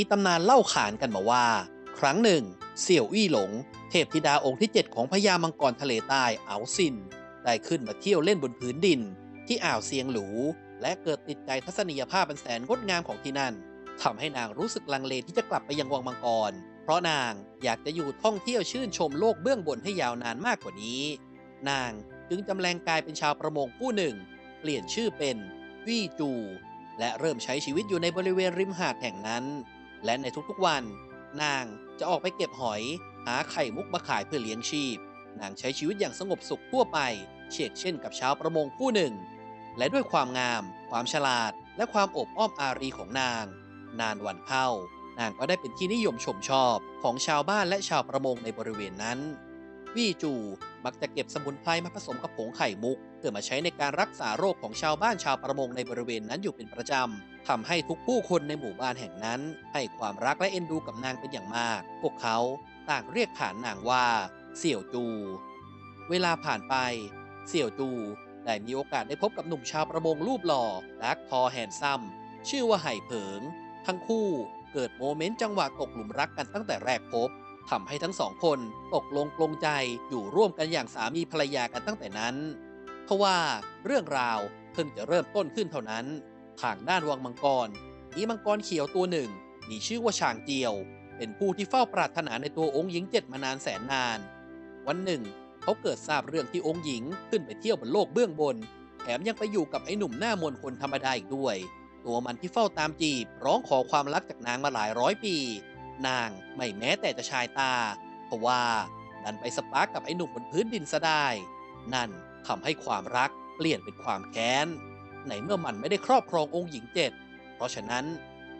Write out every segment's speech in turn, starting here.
มีตำนานเล่าขานกันมาว่า ครั้งหนึ่ง เสี่ยวอี้หลง เทพธิดาองค์ที่ 7 ของพญามังกรทะเลใต้เอาซิน ได้ขึ้นมาเที่ยวเล่นบนพื้นดิน ที่อ่าวเซียงหลู และเกิดติดใจทัศนียภาพอันแสนงดงามของที่นั่นทำให้นางรู้สึกลังเลที่จะกลับไปยังวังมังกร เพราะนางอยากจะอยู่ท่องเที่ยวชื่นชมโลกเบื้องบนให้ยาวนานมากกว่านี้ นางจึงจำแรงกายเป็นชาวประมงผู้หนึ่ง เปลี่ยนชื่อเป็นวี่จู และเริ่มใช้ชีวิตอยู่ในบริเวณริมหาดแห่งนั้น และในทุกๆวัน นางจะออกไปเก็บหอย หาไข่มุกมาขายเพื่อเลี้ยงชีพ นางใช้ชีวิตอย่างสงบสุขทั่วไป เช่นเช่นกับชาวประมงผู้หนึ่ง และด้วยความงาม ความฉลาด และความอบอ้อมอารีของนาง นานวันเข้านางก็ได้เป็นที่นิยมชมชอบของชาวบ้านและชาวประมงในบริเวณนั้น วี่จูมักจะเก็บสมุนไพรมาผสมกับผงไข่มุก เพื่อมาใช้ในการรักษาโรคของชาวบ้านชาวประมงในบริเวณนั้นอยู่เป็นประจำ ทำให้ทุกผู้คนในหมู่บ้านแห่งนั้น ให้ความรักและเอ็นดูกับนางเป็นอย่างมาก พวกเขาต่างเรียกขานนางว่า เสี่ยวจู เวลาผ่านไป เสี่ยวจูได้มีโอกาสได้พบกับหนุ่มชาวประมงรูปหล่อรักทอแฮนซัมชื่อว่าไห่เผิง ทั้งคู่เกิดโมเมนต์จังหวะตกหลุมรักกันตั้งแต่แรกพบทำให้ทั้งสองคนตกลงปลงใจอยู่ร่วมกันอย่างสามีภรรยากันตั้งแต่นั้นทว่าเรื่องราวเพิ่งจะเริ่มต้นขึ้นเท่านั้น ทางด้านวังมังกรมีมังกรเขียวตัวหนึ่ง มีชื่อว่าชางเจียว เป็นผู้ที่เฝ้าปรารถนาในตัวองค์หญิงเจ็ดมานานแสนนาน วันหนึ่ง เขาเกิดทราบเรื่องที่องค์หญิงขึ้นไปเที่ยวบนโลกเบื้องบน แถมยังไปอยู่กับไอ้หนุ่มหน้ามนคนธรรมดาอีกด้วย ตัวมันที่เฝ้าตามจีบร้องขอความรักจากนางมาหลายร้อยปี นางไม่แม้แต่จะชายตา เพราะว่าดันไปสปาร์กกับไอ้หนุ่มบนพื้นดินซะได้ นั่นทำให้ความรักเปลี่ยนเป็นความแค้น ในเมื่อมันไม่ได้ครอบครององค์หญิงเจ็ด เพราะฉะนั้น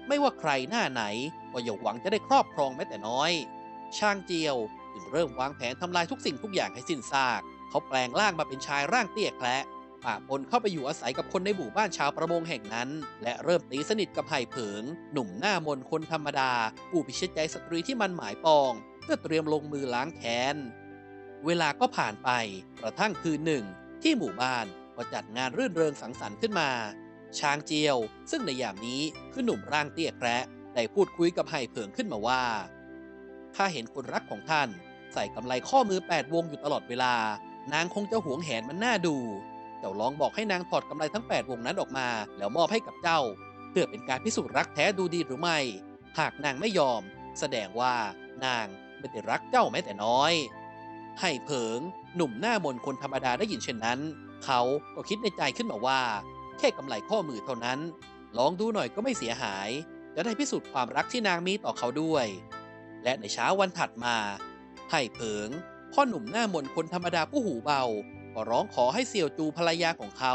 ไม่ว่าใครหน้าไหนก็อย่าหวังจะได้ครอบครองแม้แต่น้อย ช่างเจียวจึงเริ่มวางแผนทำลายทุกสิ่งทุกอย่างให้สิ้นซาก เขาแปลงร่างมาเป็นชายร่างเตี้ยแคละปะปนเข้าไปอยู่อาศัยกับคนในหมู่บ้านชาวประมงแห่งนั้น และเริ่มตีสนิทกับไห่เผิง หนุ่มหน้ามนคนธรรมดา ผู้พิชิตใจสตรีที่มันหมายปอง เพื่อเตรียมลงมือล้างแค้น เวลาก็ผ่านไปกระทั่งคืนหนึ่ง ที่หมู่บ้าน ก็จัดงานรื่นเริงสังสรรค์ขึ้นมา ช้างเจียว ซึ่งในยามนี้คือหนุ่มร่างเตี้ยแคระได้พูดคุยกับไห่เผิงขึ้นมาว่าถ้าเห็นคนรักของท่าน ใส่กำไลข้อมือ8วงอยู่ตลอดเวลา นางคงจะหวงแหนมันน่าดู เจ้าลองบอกให้นางถอดกำไลทั้ง8วงนั้นออกมา แล้วมอบให้กับเจ้า เพื่อเป็นการพิสูจน์รักแท้ดูดีหรือไม่ หากนางไม่ยอม แสดงว่านางไม่ได้รักเจ้าแม้แต่น้อย ไห่เผิง หนุ่มหน้ามนคนธรรมดาได้ยินเช่นนั้น เขาก็คิดในใจขึ้นมาว่า แค่กำไลข้อมือเท่านั้น ลองดูหน่อยก็ไม่เสียหาย จะได้พิสูจน์ความรักที่นางมีต่อเขาด้วย และในเช้าวันถัดมาไห่เผิง พ่อหนุ่มหน้ามนคนธรรมดาผู้หูเบา ก็ร้องขอให้เสี่ยวจูภรรยาของเขา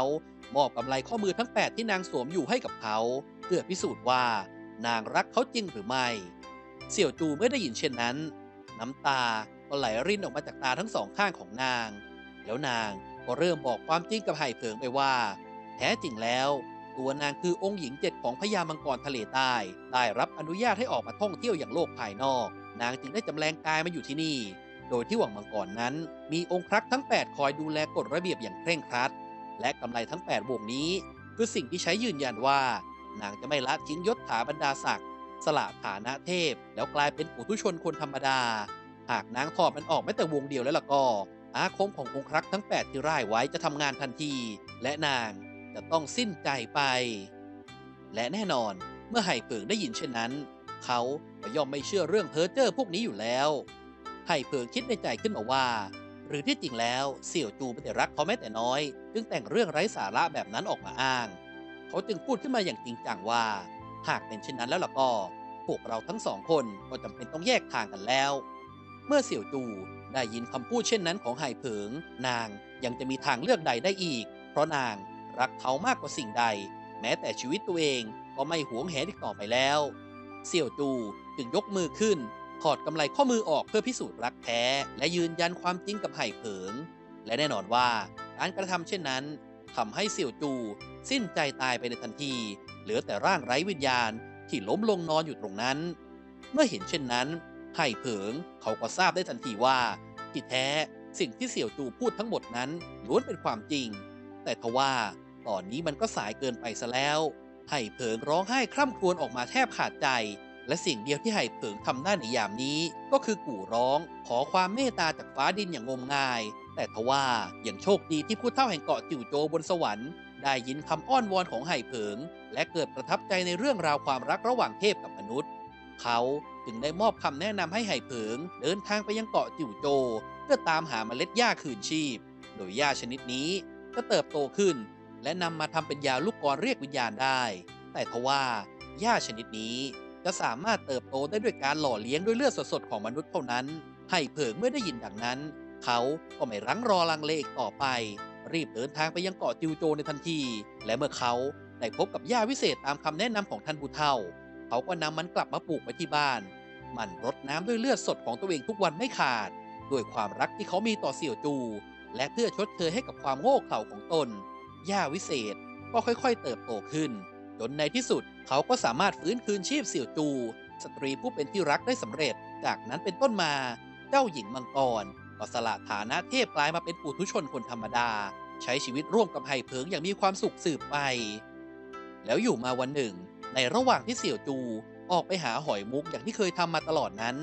มอบกำไลข้อมือทั้ง 8 ที่นางสวมอยู่ให้กับเขา เพื่อพิสูจน์ว่า นางรักเขาจริงหรือไม่ เสี่ยวจูเมื่อได้ยินเช่นนั้น น้ำตา ก็ไหลรินออกมาจากตาทั้งสองข้างของนาง แล้วนางก็เริ่มบอกความจริงกับไห่เผิงไปว่า แท้จริงแล้ว ตัวนางคือองค์หญิงเจ็ดของพญามังกรทะเลใต้ ได้รับอนุญาตให้ออกมาท่องเที่ยวอย่างโลกภายนอก นางจึงได้จำแรงกายมาอยู่ที่นี่ โดยที่วังมังกรนั้น มีองค์พระทั้ง 8 คอยดูแลกฎระเบียบอย่างเคร่งครัด และกำไรทั้ง 8 วงนี้ คือสิ่งที่ใช้ยืนยันว่า นางจะไม่ละทิ้งยศถาบรรดาศักดิ์สละฐานะเทพ แล้วกลายเป็นปุถุชนคนธรรมดา หากนางถอดมันออกแม้แต่วงเดียวแล้วล่ะก็ อาคมขององครักษ์ทั้ง 8 ที่ร่ายไว้จะทำงานทันที และนางจะต้องสิ้นใจไป และแน่นอนเมื่อไห่เผิงได้ยินเช่นนั้น เขาก็ย่อมไม่เชื่อเรื่องเพ้อเจ้อพวกนี้อยู่แล้ว ไห่เผิงคิดในใจขึ้นมาว่า หรือที่จริงแล้วเสี่ยวจูไม่ได้รักเขาแม้แต่น้อย จึงแต่งเรื่องไร้สาระแบบนั้นออกมาอ้าง เขาจึงพูดขึ้นมาอย่างจริงจังว่า หากเป็นเช่นนั้นแล้วล่ะก็พวกเราทั้งสองคนก็จำเป็นต้องแยกทางกันแล้ว เมื่อเสี่ยวจูได้ยินคำพูดเช่นนั้นของไห่เผิง นางยังจะมีทางเลือกใดได้อีก เพราะนางรักเขามากกว่าสิ่งใด แม้แต่ชีวิตตัวเองก็ไม่หวงแหนอีกต่อไปแล้ว เสี่ยวจูจึงยกมือขึ้นถอดกำไลข้อมือออกเพื่อพิสูจน์รักแท้ และยืนยันความจริงกับไห่เผิง และแน่นอนว่าการกระทำเช่นนั้นทำให้เสี่ยวจูสิ้นใจตายไปในทันที เหลือแต่ร่างไร้วิญญาณที่ล้มลงนอนอยู่ตรงนั้น เมื่อเห็นเช่นนั้น ไห่เผิงเขาก็ทราบได้ทันทีว่าที่แท้สิ่งที่เสี่ยวจูพูดทั้งหมดนั้นล้วนเป็นความจริง แต่ทว่าตอนนี้มันก็สายเกินไปซะแล้วไห่เผิงร้องไห้คร่ำครวญออกมาแทบขาดใจ และสิ่งเดียวที่ไห่เผิงทำได้ในยามนี้ ก็คือกู่ร้องขอความเมตตาจากฟ้าดินอย่างงมงาย แต่ทว่าอย่างโชคดีที่ผู้เฒ่าแห่งเกาะจิ๋วโจบนสวรรค์ได้ยินคำอ้อนวอนของไห่เผิง และเกิดประทับใจในเรื่องราวความรักระหว่างเทพกับมนุษย์ เขา จึงได้มอบคำแนะนำให้ไห่เผิง เดินทางไปยังเกาะจิ๋วโจ เพื่อตามหาเมล็ดหญ้าคืนชีพ โดยหญ้าชนิดนี้จะเติบโตขึ้น และนำมาทำเป็นยาลูกกรเรียกวิญญาณได้ แต่ทว่าหญ้าชนิดนี้จะสามารถเติบโตได้ด้วยการหล่อเลี้ยงด้วยเลือดสดๆของมนุษย์เท่านั้นไห่เผิงเมื่อได้ยินดังนั้น เขาก็ไม่รั้งรอลังเลอีกต่อไป รีบเดินทางไปยังเกาะจิวโจในทันที และเมื่อเขาได้พบกับหญ้าวิเศษตามคำแนะนำของท่านผู้เฒ่า เขาก็นำมันกลับมาปลูกไว้ที่บ้าน มันรดน้ำด้วยเลือดสดของตัวเองทุกวันไม่ขาด ด้วยความรักที่เขามีต่อเสี่ยวจู และเพื่อชดเชยให้กับความโง่เขลาของตนหญ้าวิเศษก็ค่อยๆ เติบโตขึ้น จนในที่สุดเขาก็สามารถฟื้นคืนชีพเสี่ยวจู สตรีผู้เป็นที่รักได้สำเร็จ จากนั้นเป็นต้นมา เจ้าหญิงมังกรก็สละฐานะเทพกลายมาเป็นปุถุชนคนธรรมดา ใช้ชีวิตร่วมกับไห่เพิงอย่างมีความสุขสืบไป แล้วอยู่มาวันหนึ่ง ในระหว่างที่เสี่ยวจูออกไปหาหอยมุกอย่างที่เคยทำมาตลอดนั้น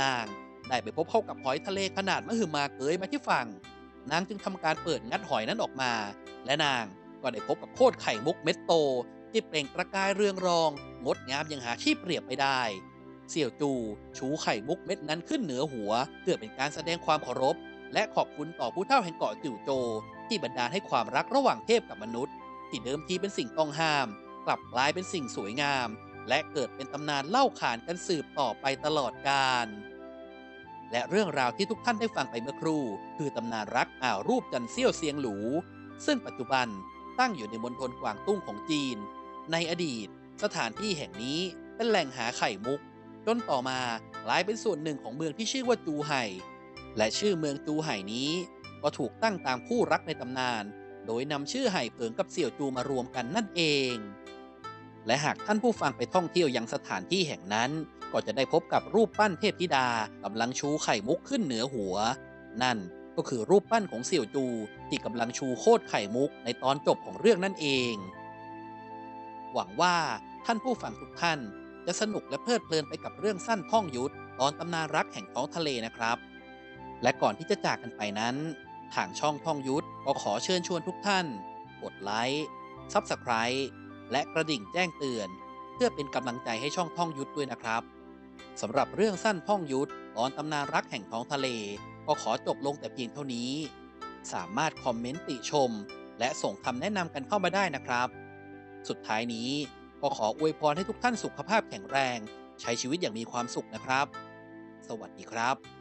นางได้ไปพบเข้ากับหอยทะเลขนาดมหึมาเกยมาที่ฝั่ง นางจึงทำการเปิดงัดหอยนั้นออกมา และนางก็ได้พบกับโคตรไข่มุกเม็ดโต ที่เปล่งประกายเรืองรอง งดงามอย่างหาที่เปรียบไม่ได้ เสี่ยวจูชูไข่มุกเม็ดนั้นขึ้นเหนือหัว เพื่อเป็นการแสดงความเคารพ และขอบคุณต่อผู้เฒ่าแห่งเกาะจิ๋วโจ ที่บันดาลให้ความรักระหว่างเทพกับมนุษย์ ที่เดิมทีเป็นสิ่งต้องห้าม กลับกลายเป็นสิ่งสวยงาม และเกิดเป็นตำนานเล่าขานกันสืบต่อไปตลอดกาลและเรื่องราวที่ทุกท่านได้ฟังไปเมื่อครู่ คือตำนานรักอ่าวรูปจันเซี่ยวเซียงหลู ซึ่งปัจจุบันตั้งอยู่ในมณฑลกวางตุ้งของจีน ในอดีต สถานที่แห่งนี้เป็นแหล่งหาไข่มุก จนต่อมากลายเป็นส่วนหนึ่งของเมืองที่ชื่อว่าจูไห่ และชื่อเมืองจูไห่นี้ ก็ถูกตั้งตามคู่รักในตำนาน โดยนำชื่อไห่เผิงกับเสี่ยวจูมารวมกันนั่นเอง และหากท่านผู้ฟังไปท่องเที่ยวยังสถานที่แห่งนั้น ก็จะได้พบกับรูปปั้นเทพธิดากำลังชูไข่มุกขึ้นเหนือหัว นั่นก็คือรูปปั้นของเสี่ยวจูที่กำลังชูโคตรไข่มุกในตอนจบของเรื่องนั่นเอง หวังว่าท่านผู้ฟังทุกท่าน จะสนุกและเพลิดเพลินไปกับเรื่องสั้นท่องยุทธตอนตำนานรักแห่งท้องทะเลนะครับ และก่อนที่จะจากกันไปนั้น ทางช่องท่องยุทธก็ขอเชิญชวนทุกท่าน กดไลค์ซับสไคร b e และกระดิ่งแจ้งเตือน เพื่อเป็นกำลังใจให้ช่องท่องยุทธด้วยนะครับสำหรับเรื่องสั้นท่องยุทธตอนตำนานรักแห่งท้องทะเล ก็ขอจบลงแต่เพียงเท่านี้ สามารถคอมเมนต์ติชม และส่งคำแนะนำกันเข้ามาได้นะครับ สุดท้ายนี้ก็ขออวยพรให้ทุกท่านสุขภาพแข็งแรง ใช้ชีวิตอย่างมีความสุขนะครับ สวัสดีครับ